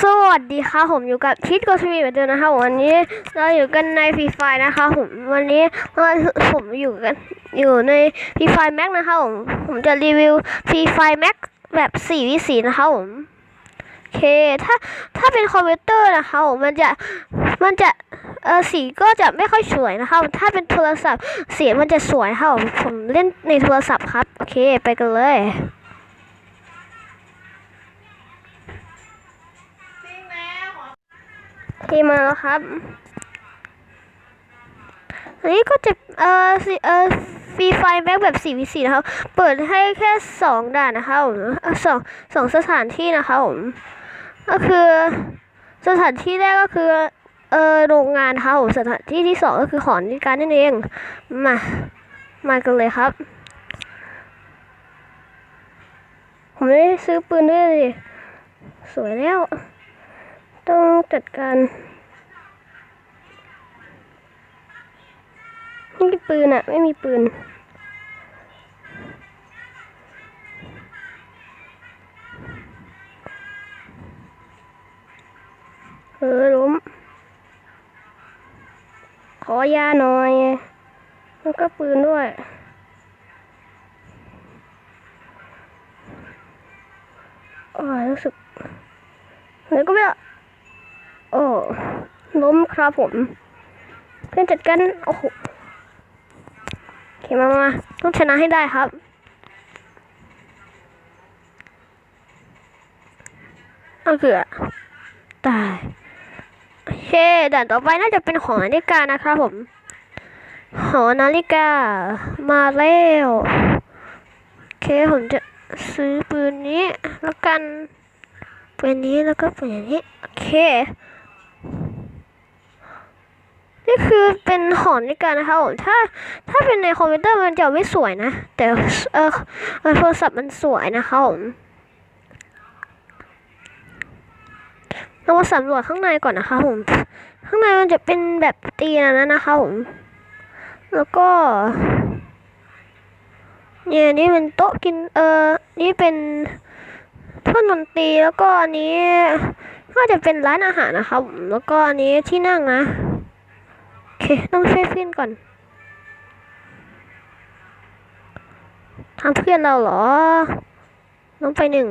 สวัสดีค่ะผมอยู่กับชิดโกชมีเหมือนเดิมนะคะวันนี้เราอยู่กันในฟรีไฟนะคะผมวันนี้ผมอยู่กันอยู่ในฟรีไฟแม็กนะคะผมผมจะรีวิวฟรีไฟแม็กแบบ4วิสีนะคะผมโอเคถ้าถ้าเป็นคอมพิวเตอร์นะคะผมมันจะมันจะเออสีก็จะไม่ค่อยสวยนะคะถ้าเป็นโทรศัพท์เสียมันจะสวยค่ะผมผมเล่นในโทรศัพท์ครับโอเค ไปกันเลย ทีมาแล้วครับอันนี้ก็จะเอ่อสิเอ่อฟรีไฟแบ็กแบบ4วิ4นะครับ เปิดให้แค่2ด่านนะคะผมสองสองสถานที่นะคะผมก็คือสถานที่แรกก็คือเออโรงงานนะคะผมสถานที่ที่สองก็คือหอนาฬิการนั่นเองมามากันเลยครับ ผมได้ซื้อปืนด้วยดิสวยแล้ว ต้องจัดการไม่มีปืนอะไม่มีปืน เออล้ม ขอยาหน่อยแล้วก็ปืนด้วยอ้ยรู้สึกไหนก็ไม่รู้ โอ้ล้มครับผม เพื่อนจัดกัน โอ้โหโอเคมามาต้องชนะให้ได้ครับเอาเกือตายโอเคด่านต่อไปน่าจะเป็นหอนาฬิกานะครับผม หอนาฬิกา มาแล้วโอเคผมจะซื้อปืนนี้แล้วกันปืนนี้แล้วก็ปืนนี้โอเค นี่คือเป็นหอนาฬิกานะคะผมถ้าถ้าเป็นในคอมพิวเตอร์มันจะไม่สวยนะ แต่เออโทรศัพท์มันสวยนะคะผมเรามาสำรวจข้างในก่อนนะคะผม ข้างในมันจะเป็นแบบตีนะนะนะคะผม แล้วก็ เนี่ยนี่เป็นโต๊ะกินเออนี่เป็นเครื่องดนตรีแล้วก็อันนี้ก็จะเป็นร้านอาหารนะคะผมแล้วก็อันนี้ที่นั่งนะ เค ต้องช่วยเพื่อนก่อนทางเพื่อนเราเหรอ น้องไปหนึ่ง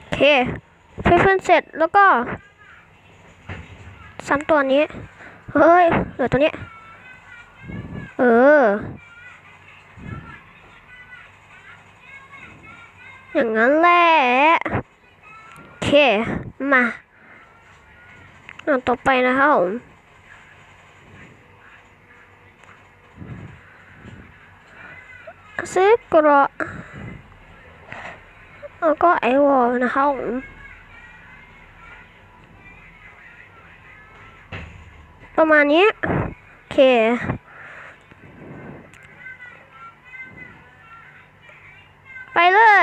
โอเคช่วยเพื่อนเสร็จแล้วก็ซ้ำตัวนี้ เฮ้ย เหลือตัวนี้ เออ อย่างนั้นแหละโอเค มาอันต่อไปนะครับผมซื้อกระแล้วก็ไอวอลนะครับผมประมาณนี้โอเค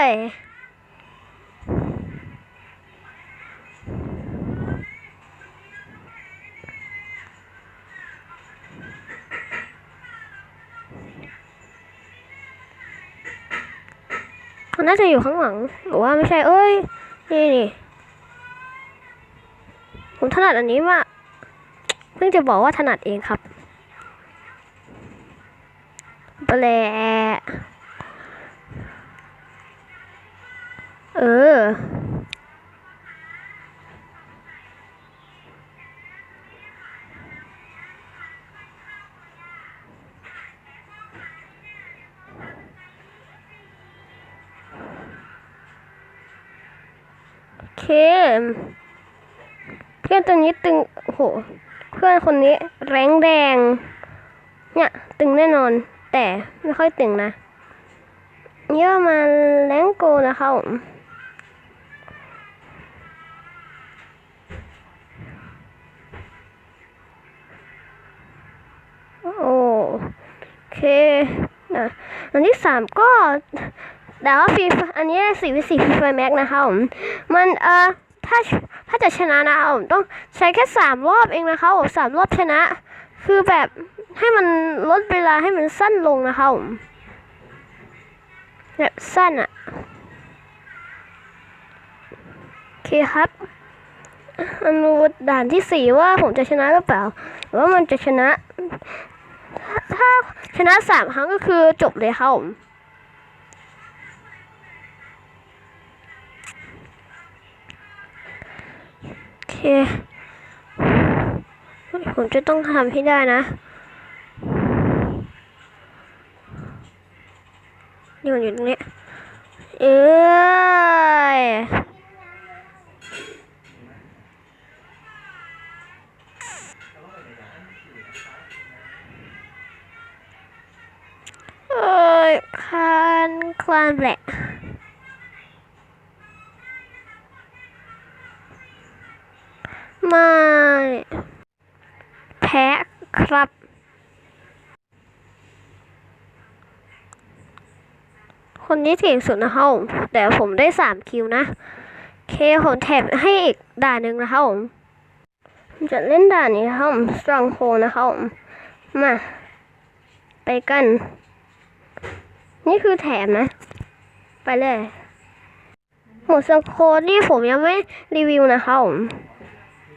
มันน่าจะอยู่ข้างหลัง หรือว่าไม่ใช่ เอ้ย นี่นี่ ผมถนัดอันนี้มากเพิ่งจะบอกว่าถนัดเองครับแปล ออ โอเค เพื่อนตัวนี้ตึงโห เพื่อนคนนี้แรงแดง เนี่ย ตึงแน่นอน แต่ไม่ค่อยตึงนะ เยอะมาแรงโกนะคะผม นะอันที่สามก็แต่ว่าฟีอันนี้สี่วิสี่ฟีไฟแม็กนะคะผมมันเอ่อถ้าถ้าจะจะชนะนะผมต้องใช้แค่สามรอบเองนะคะผมสามรอบชนะ คือแบบให้มันลดเวลาให้มันสั้นลงนะคะผมแบบสั้นอะโอเคครับอันดูด่านที่สี่ว่าผมจะชนะหรือเปล่าหรือว่ามันจะชนะ ถ้าชนะสามครั้งก็คือจบเลยครับผมโอเคผมจะต้องทำให้ได้นะนี่มันอยู่ตรงนี้เอ้ย แพ้ครับ คนนี้เก่งสุดนะครับผมแต่ผมได้สามคิวนะ เคผมแถบให้อีกด่านหนึ่งนะครับผมจะเล่นด่านนี้นะครับผม strong hold นะครับผมมา ไปกัน นี่คือแถมนะ ไปเลยหมด strong hold นี่ผมยังไม่รีวิวนะครับผม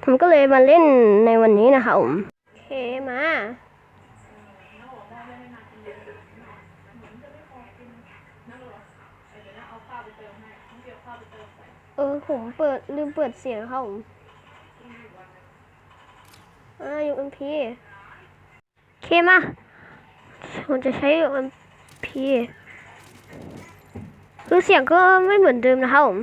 ผมก็เลยมาเล่นในวันนี้นะคะผมโอเคมาเออผมเปิดลืมเปิดเสียงครับผมอ่าอยู่เอ็มพีเคมาผมจะใช้อยู่เอ็มพีคือเสียงก็ไม่เหมือนเดิมนะครับผม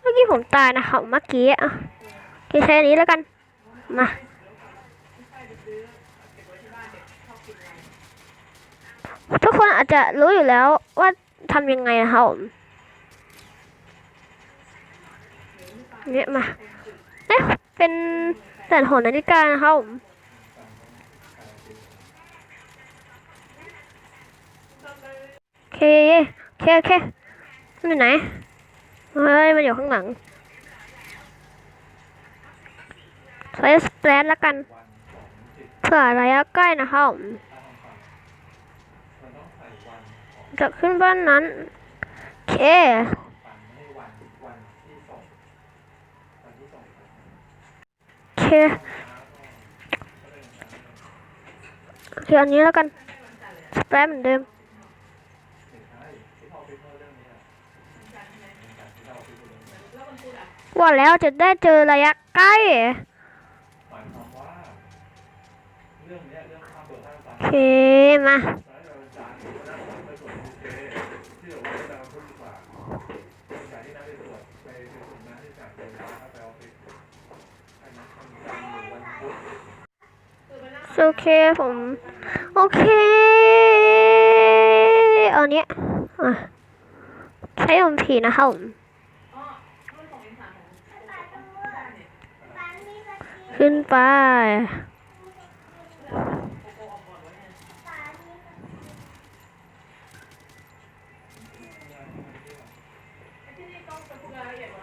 เมื่อกี้ผมตายนะครับเมื่อกี้อะใช้อันนี้แล้วกัน มาทุกคนอาจจะรู้อยู่แล้วว่าทำยังไงนะครับผมเนี่ยมาเนี่ยเป็นแต่หอนาฬิกานะครับผมโอเคโอเคโอเค มันอยู่ไหน เฮ้ย มันอยู่ข้างหลังใช้สเปรดแล้วกัน เผื่อระยะใกล้นะครับจะขึ้นบ้านนั้น เคโอเคอเคอันนี้แล้วกัน สเปรดเหมือนเดิม ว่าแล้วจะได้เจอระยะใกล้เข้าเปิดห้างโอเคมาโอเคผม โอเคเอาเนี้ยอะใช้อมผีนะครับผม ขึ้นไป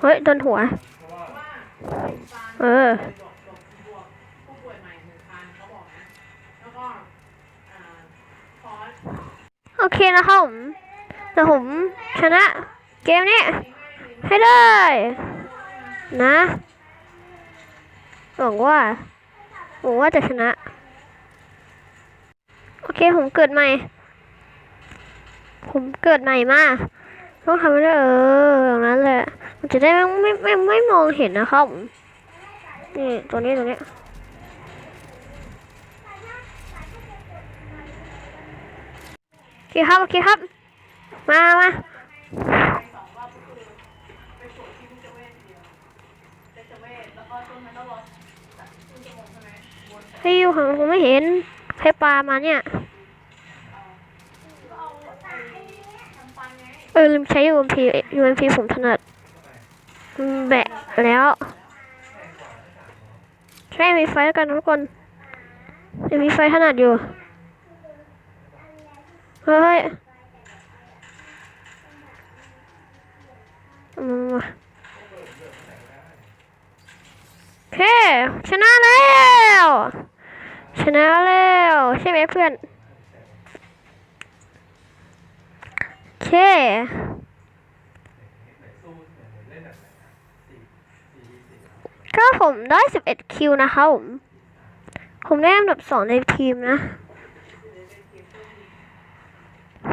เฮ้ยโดนหัว เออโอเคนะครับผมแต่ผมชนะเกมนี้ให้ได้นะ หวังว่าหวังว่าจะชนะ โอเคผมเกิดใหม่ ผมเกิดใหม่มาต้องทำให้ได้เอออย่างนั้นแหละมันจะได้ไม่ไม่ไม่ไม่มองเห็นนะครับนี่ตัวนี้ตัวนี้โอเคครับโอเคครับ มามา ให้อยู่ของผมไม่เห็นใครปลามาเนี่ย เออลืมใช้ UMP UMP ผมถนัดแบะแล้ว ใช่มีไฟแล้วกันทุกคนมีไฟถนัดอยู่ เฮ้ยอืมโอ เค ชนะแล้ว ชนะแล้ว ใช่ไหมเพื่อนโอเคก็ผมได้ 11 คิวนะคะผม ผมได้อันดับสองในทีมนะ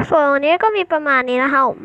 ส่วนวันนี้ก็มีประมาณนี้นะคะผม